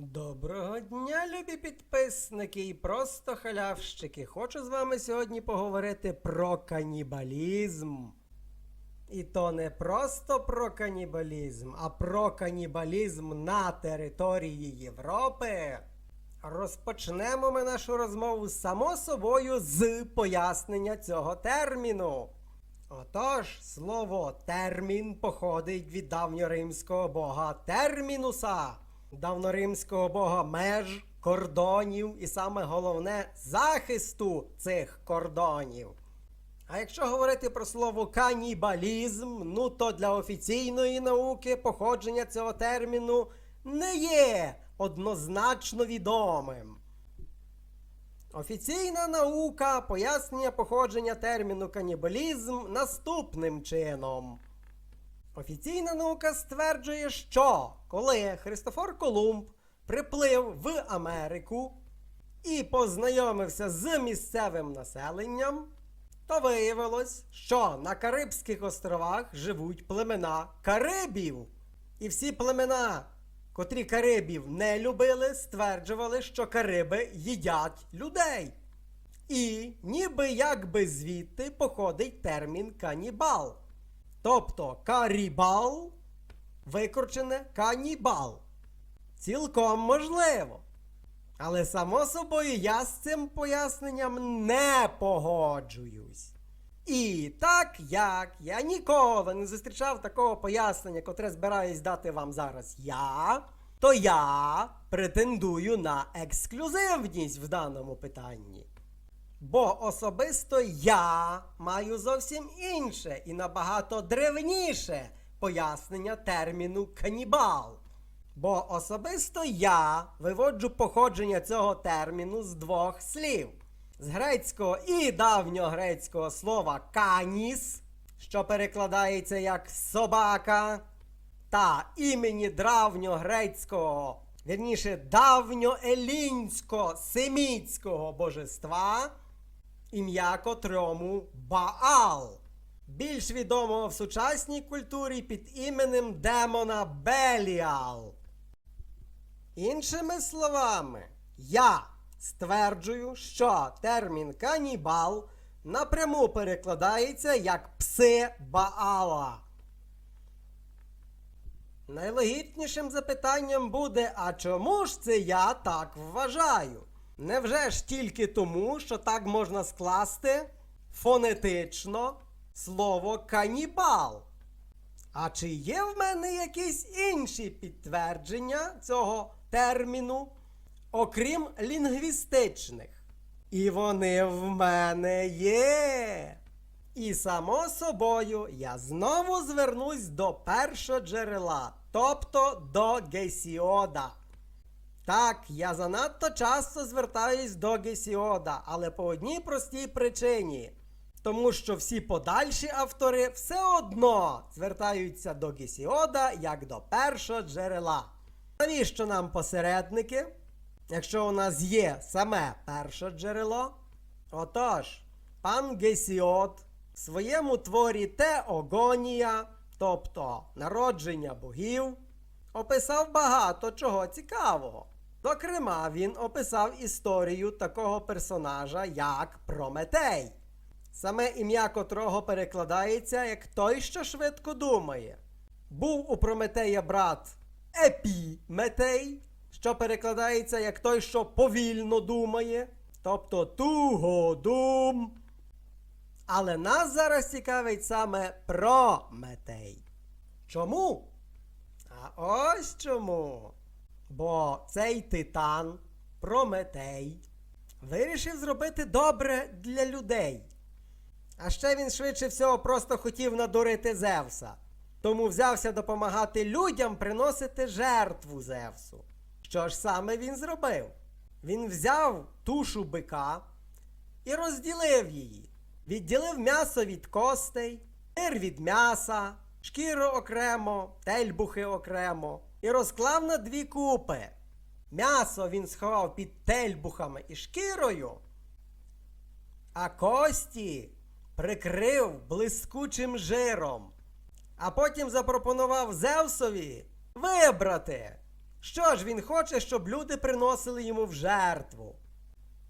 Доброго дня, любі підписники і просто халявщики. Хочу з вами сьогодні поговорити про канібалізм. І то не просто про канібалізм, а про канібалізм на території Європи. Розпочнемо ми нашу розмову само собою з пояснення цього терміну. Отож, слово термін походить від давньоримського бога термінуса, давноримського бога меж, кордонів і саме головне захисту цих кордонів. А якщо говорити про слово канібалізм, ну то для офіційної науки походження цього терміну не є однозначно відомим. Офіційна наука пояснює походження терміну канібалізм наступним чином. Офіційна наука стверджує, що коли Христофор Колумб приплив в Америку і познайомився з місцевим населенням, то виявилось, що на Карибських островах живуть племена Карибів. І всі племена, котрі Карибів не любили, стверджували, що Кариби їдять людей. І ніби якби звідти походить термін канібал. Тобто карібал викручене канібал. Цілком можливо. Але само собою я з цим поясненням не погоджуюсь. І так як я ніколи не зустрічав такого пояснення, котре збираюсь дати вам зараз я, то я претендую на ексклюзивність в даному питанні. Бо особисто я маю зовсім інше і набагато древніше пояснення терміну канібал. Бо особисто я виводжу походження цього терміну з двох слів: з грецького і давньогрецького слова каніс, що перекладається як собака, та імені давньогрецького, вірніше давньоелінсько-семітського божества, ім'я котрому Баал. Більш відомого в сучасній культурі під іменем демона Беліал. Іншими словами, я стверджую, що термін канібал напряму перекладається як пси Баала. Найлогічнішим запитанням буде: а чому ж це я так вважаю? Невже ж тільки тому, що так можна скласти фонетично слово канібал? А чи є в мене якісь інші підтвердження цього терміну, окрім лінгвістичних? І вони в мене є. І само собою я знову звернусь до першого джерела, тобто до Гесіода. Так, я занадто часто звертаюсь до Гесіода, але по одній простій причині. Тому що всі подальші автори все одно звертаються до Гесіода як до першого джерела. Навіщо нам посередники, якщо у нас є саме перше джерело? Отож, пан Гесіод в своєму творі Теогонія, тобто народження богів, описав багато чого цікавого. Зокрема, він описав історію такого персонажа, як Прометей, саме ім'я котрого перекладається як той, що швидко думає. Був у Прометея брат Епіметей, що перекладається як той, що повільно думає, тобто тугодум. Але нас зараз цікавить саме Прометей. Чому? А ось чому. Бо цей титан, Прометей, вирішив зробити добре для людей. А ще він швидше всього просто хотів надурити Зевса. Тому взявся допомагати людям приносити жертву Зевсу. Що ж саме він зробив? Він взяв тушу бика і розділив її. Відділив м'ясо від костей, сир від м'яса, шкіру окремо, тельбухи окремо і розклав на дві купи. М'ясо він сховав під тельбухами і шкірою, а кості прикрив блискучим жиром. А потім запропонував Зевсові вибрати, Що ж він хоче, щоб люди приносили йому в жертву?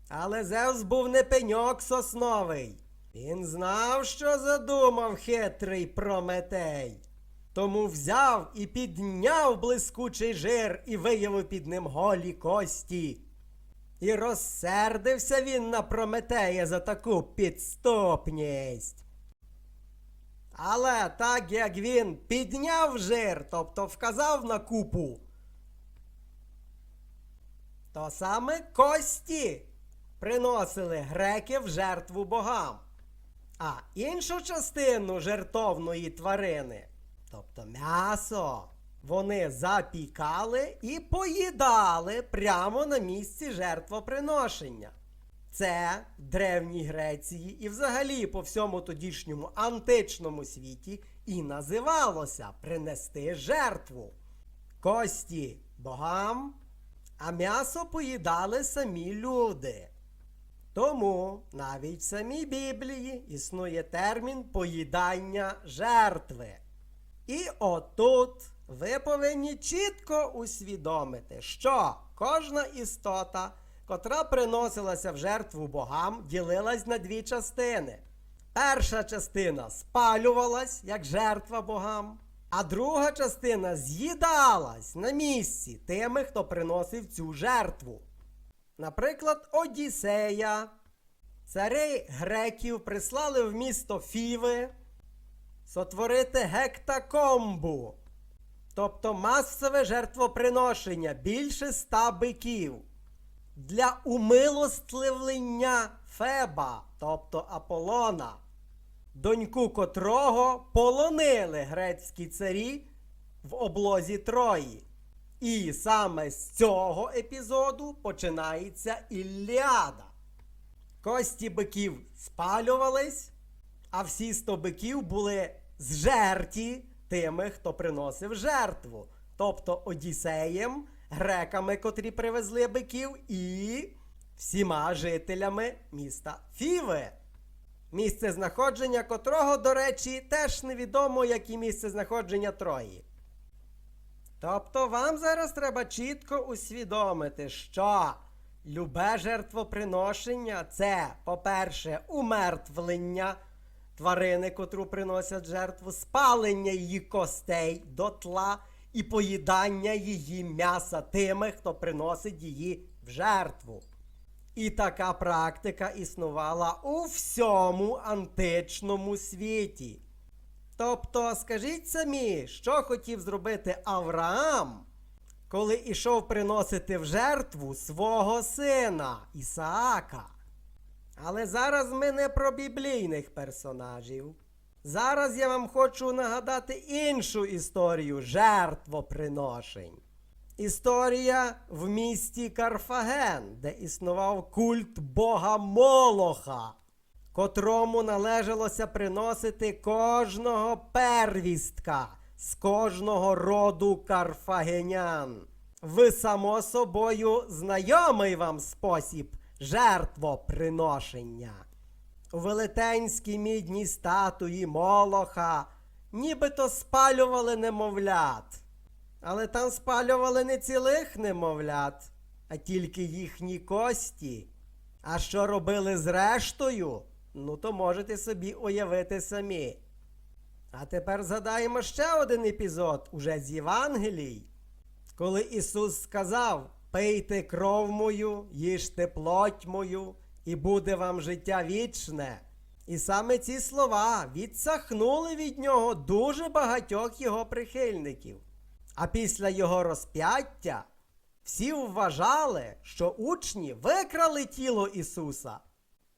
Але Зевс був не пеньок сосновий. Він знав, що задумав хитрий Прометей. Тому взяв і підняв блискучий жир і виявив під ним голі кості. І розсердився він на Прометея за таку підступність. Але так як він підняв жир, тобто вказав на купу, то саме кості приносили греки в жертву богам. А іншу частину жертовної тварини, тобто м'ясо, вони запікали і поїдали прямо на місці жертвоприношення. Це в Древній Греції і взагалі по всьому тодішньому античному світі і називалося принести жертву. Кості богам, а м'ясо поїдали самі люди. Тому навіть в самій Біблії існує термін поїдання жертви. І отут ви повинні чітко усвідомити, що кожна істота, котра приносилася в жертву богам, ділилась на дві частини. Перша частина спалювалась як жертва богам, а друга частина з'їдалась на місці тими, хто приносив цю жертву. Наприклад, Одіссея. Цари греків прислали в місто Фіви сотворити гектакомбу, тобто масове жертвоприношення більше ста биків для умилостливлення Феба, тобто Аполлона, доньку котрого полонили грецькі царі в облозі Трої. І саме з цього епізоду починається Ілліада. Кості биків спалювались, а всі сто биків були зжерті тими, хто приносив жертву, тобто Одіссеєм, греками, котрі привезли биків, і всіма жителями міста Фіви. Місце знаходження котрого, до речі, теж невідомо, як і місце знаходження Трої. Тобто вам зараз треба чітко усвідомити, що любе жертвоприношення це, по-перше, умертвлення тварини, котру приносять жертву, спалення її костей дотла і поїдання її м'яса тими, хто приносить її в жертву. І така практика існувала у всьому античному світі. Тобто, скажіть самі, що хотів зробити Авраам, коли ішов приносити в жертву свого сина Ісаака. Але зараз ми не про біблійних персонажів. Зараз я вам хочу нагадати іншу історію жертвоприношень. Історія в місті Карфаген, де існував культ бога Молоха, котрому належалося приносити кожного первістка з кожного роду карфагенян. Ви, само собою, знайомий вам спосіб жертвоприношення. У велетенській мідній статуї Молоха нібито спалювали немовлят. Але там спалювали не цілих немовлят, а тільки їхні кості. А що робили з рештою? Ну, то можете собі уявити самі. А тепер згадаємо ще один епізод уже з Євангелій, коли Ісус сказав: Пийте кров мою, їжте плоть мою, і буде вам життя вічне. І саме ці слова відсахнули від нього дуже багатьох його прихильників. А після його розп'яття всі вважали, що учні викрали тіло Ісуса,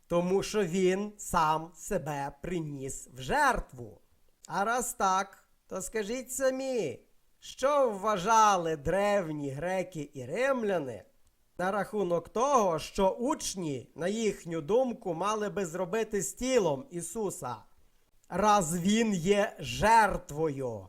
тому що Він сам себе приніс в жертву. А раз так, то скажіть самі, що вважали древні греки і римляни на рахунок того, що учні, на їхню думку, мали би зробити з тілом Ісуса, раз Він є жертвою.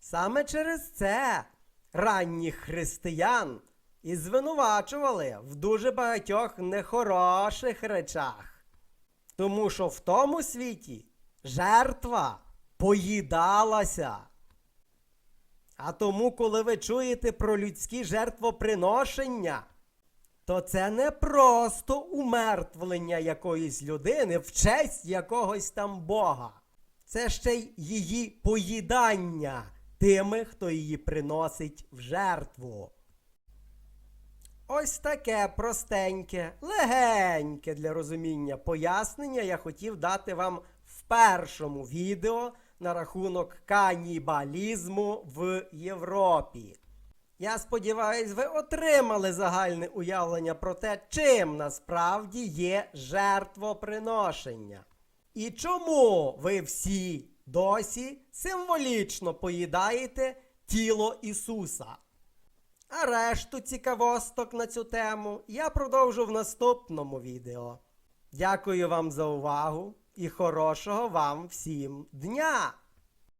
Саме через це ранніх християн і звинувачували в дуже багатьох нехороших речах. Тому що в тому світі жертва поїдалася. А тому, коли ви чуєте про людські жертвоприношення, то це не просто умертвлення якоїсь людини в честь якогось там Бога. Це ще й її поїдання тими, хто її приносить в жертву. Ось таке простеньке, легеньке для розуміння пояснення я хотів дати вам в першому відео на рахунок канібалізму в Європі. Я сподіваюся, ви отримали загальне уявлення про те, чим насправді є жертвоприношення. І чому ви всі досі символічно поїдаєте тіло Ісуса. А решту цікавосток на цю тему я продовжу в наступному відео. Дякую вам за увагу і хорошого вам всім дня!